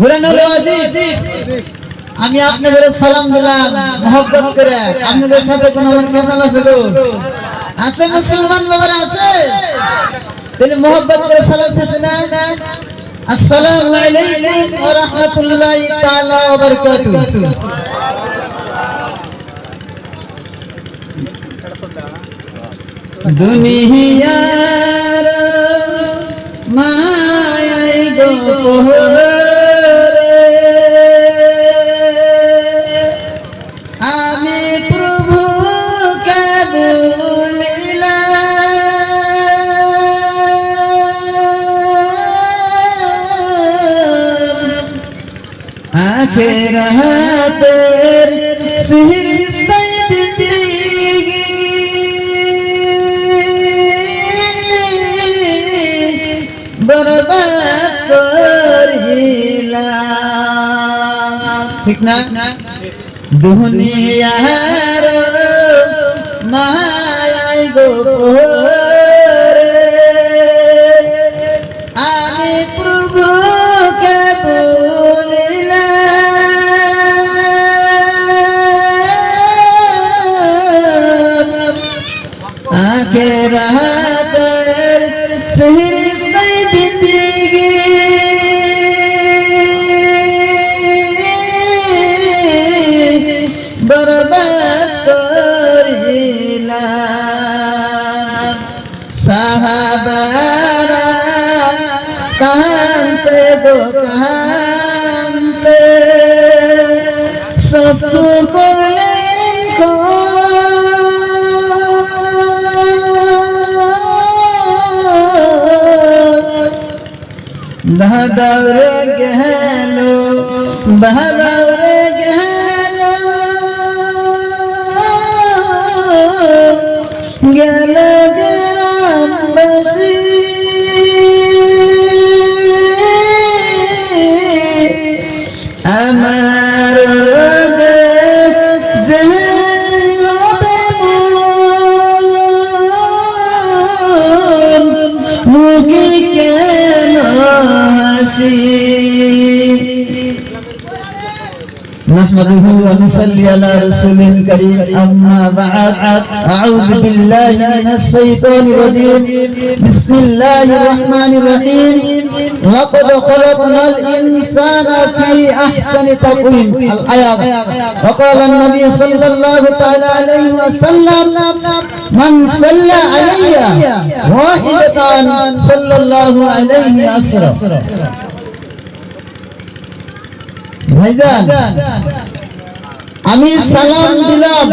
ঘুরে নলো অজিত। আমি আপনাদের সালাম দিলাম, মহব্বত করে। আপনাদের সাথে কোন আমার কেসাল আছে আছে মুসলমান বাবার, আছে? তাহলে মহব্বত করে সালাম দিছে না? আসসালামু আলাইকুম ওয়া রাহমাতুল্লাহি তাআলা ওয়া বারাকাতুহু। দুনিয়ার মায়াই গো আমি প্রভু আখের হাতের সিহরিস্তায় জিন্দগি বরবাদ করিলাম। ঠিক না? দুনিয়ার মায়াই গো আমি প্রভুকে বলিলাম আখের হাতের সিহরিস্তাই জিন্দগি लोकांत। सब कुर्लेन को दादर गहलो बहबर गहलो। ونصلي على رسول الكريم أما بعد أعوذ بالله من الشيطان الرجيم بسم الله الرحمن الرحيم لقد خلقنا الإنسان في أحسن تقويم الآية وقال النبي صلى الله تعالى عليه وسلم من صلى علي واحدة صلى الله عليه أسرى ভাইজান আমি সালাম দিলাম।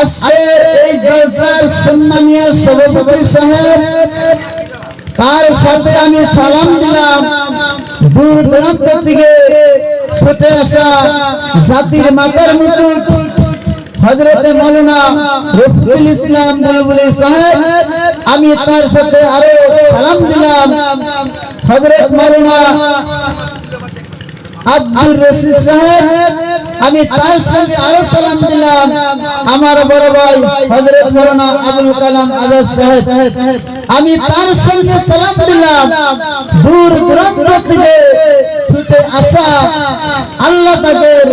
আজকে এই জলসার সম্মানীয় সভাপতি তার সাথে আমি সালাম দিলাম। থেকে ছুটে আসা জাতির মাতার মুকুট হজরতে মৌলানা রফিকুল ইসলাম বুলবুলি সাহেব, আমি তার সাথে আরও সালাম দিলাম। হজরত মৌলানা আব্দুর রশিদ সাহেব, আমি তার সঙ্গে আরও সালাম দিলাম। আমার বড় ভাই হজরত মৌলানা আবুল কালাম আজাদ সাহেব, আমি তার সঙ্গে সালাম দিলাম। দূর দূরান্ত থেকে ছুটে আসা আল্লাহ তাদের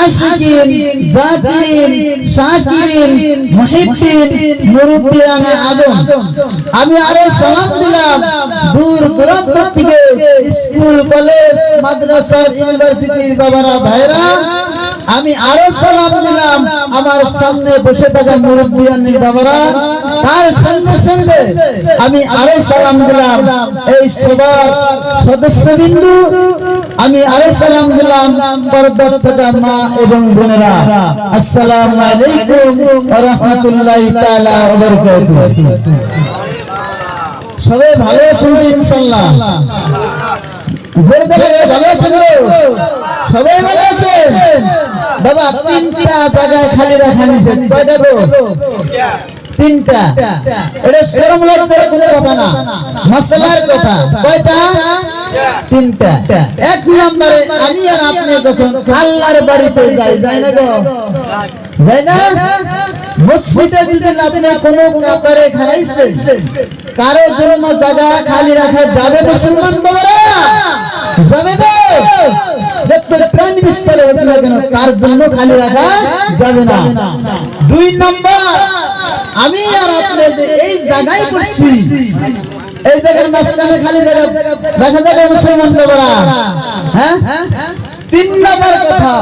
আশিকিন জাকিরিন শাকিরিন মুহিব্বিন মুরব্বিয়ান আদম। আমি আরও সালাম দিলাম দূর দূরান্ত থেকে স্কুল, কলেজ, মাদ্রাসার ইউনিভার্সিটির বাবারা ভাইরা আমি আরও সালাম দিলাম আমার সামনে বসে থাকা মুরব্বিয়ানের বাবারা। তার সঙ্গে সঙ্গে আমি আরও সালাম দিলাম এই সবার সদস্যবিন্দু। আমি আরও সালাম দিলাম পর্দার থাকা এবং বোনেরা, আসসালামু আলাইকুম ওয়া রাহমাতুল্লাহি তাআলা ওয়া বারাকাতুহু। সবাই ভালো আছেন ইনশাআল্লাহ? জোরে বলে ভালো আছেন সবাই ভালো আছেন? বাবা, তিনটা জায়গায় খালি রাখা নিষেধ কয়টা গো? তিনটা। এটা শরম লজ্জার কোনো কথা না। মশলার কথা। কয়টা? তিনটা। নম্বরে আমি আর বাড়িতে না কারও জন্য জায়গা খালি রাখা যাবে মুসলমান বাবারা যাবে তার জন্য খালি রাখা যাবে না? দুই নম্বর, আমি আর আপনি এই জায়গায় করছি এই জায়গার মাঝখানে খালি জায়গা, দেখা যাবে মুসলমান বাবারা। হ্যাঁ? তিন নম্বর কথা,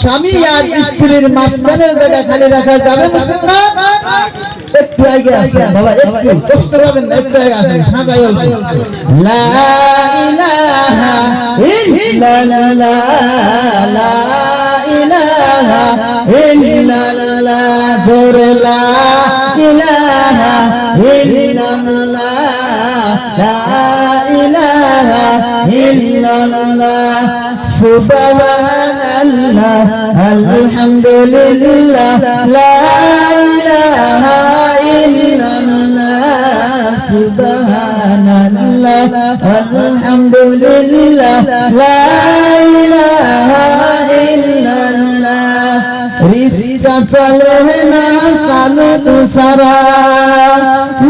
স্বামী আর স্ত্রীর মাঝখানের জায়গা খালি রাখা যাবে মুসলমান? একটু আগে আসেন, বাবা, একটু, কষ্ট পাবেন না, একটু আগে আসেন সাজাই অল্প। লা ইলাহা ইল্লাল্লাহ। ইল্লাল্লাহ সুবহানাল্লাহ, আলহামদুলিল্লাহ, লা ইলাহা ইল্লাল্লাহ, সুবহানাল্লাহ, আলহামদুলিল্লাহ, লা ইলাহা ইল্লাল্লাহ রিস্তা চলে না সালু তুসারা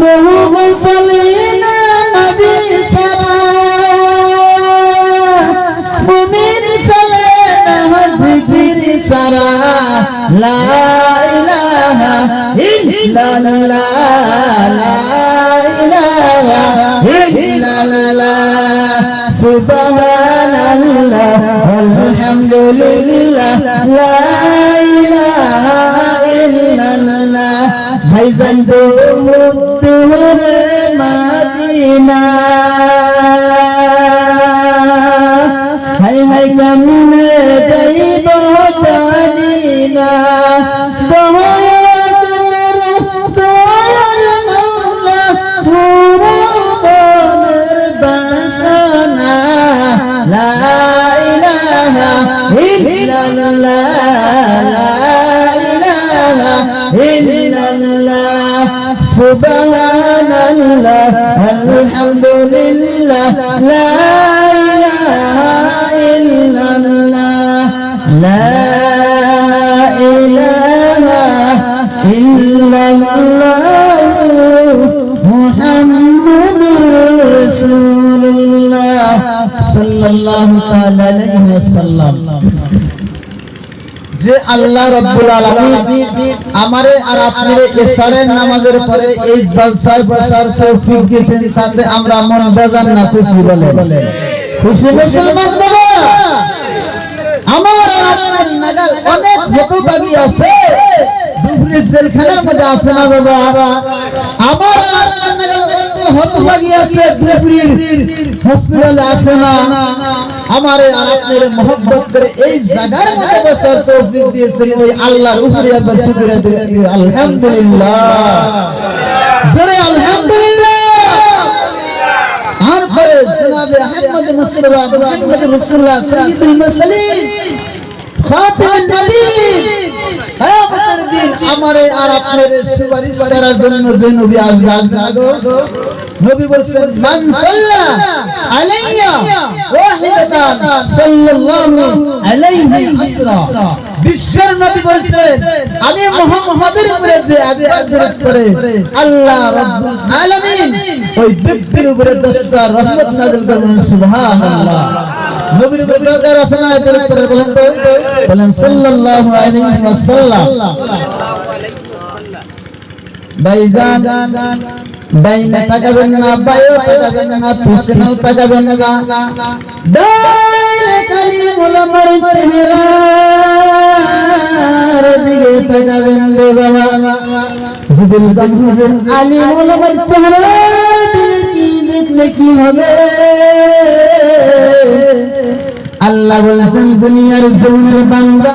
বহু বসলে না মাদি লা ইলাহা ইল্লাল্লাহ লা ইলাহা ইল্লাল্লাহ সুবহানাল্লাহ, আলহামদুলিল্লাহ, লা ইলাহা ইল্লাল্লাহ ভাইজান তো মুক্তি হরে মদিনা। লা যে আল্লাহ রাব্বুল আলামিন আমারে আর আপনারে ইশারের নামাজের পরে এই জলসায় বসার তৌফিক দিয়েছেন, তাতে আমরা মন বেজান না, খুশি বলে খুশি মুসলমান আমার আপনার নাগাল অনেক হতভাগী আছে। আছে না? আমারে আর আপনার মোহব্বত করে এই জায়গার মধ্যে বসার তৌফিক দিয়েছেন ওই আল্লাহর উপরে একবার শুকরিয়া দিই আলহামদুলিল্লাহ। জোরে আলহামদুলিল্লাহ। তারপরে জনাবে আহমদ মুসলিমা রাসূলুল্লাহ সাল্লাল্লাহু আলাইহি ওয়াসাল্লাম খাতিমুন নবী দিন আমারে আর আপনার সুপারিশ করার জন্য যে নবী আসবে আসবে না গো নবী বলছেন, মান সাল্লা আলাইয়া ওয়াহিদাতান সাল্লাল্লাহু আলাইহি আসরা বিশ্বের নবী বলছেন, আমি মুহাম্মাদের উপরে যে একবার দরুদ করে আল্লাহ রাব্বুল আলামিন ওই ব্যক্তির উপরে দশটা রহমত নাযিল করবেন সুবহানাল্লাহ। নবীর উপরে দরকার আছে না দরুদ করে বলেন তো, বলেন, সাল্লাল্লাহু আলাইহি ওয়াসাল্লাম। ভাইজান ডাইনে তাকাবেন না বায়ো তাকাবেন না পিছনেও তাকাবেন না ডাইনে কালিমুল আমার চেহারার দিকে তাকাবেন রে বাবা জিবিল গামহুজুর আলিমুল দিকে কি দেখলে কি হবে আল্লাহ বলেছেন দুনিয়ার জমির বান্দা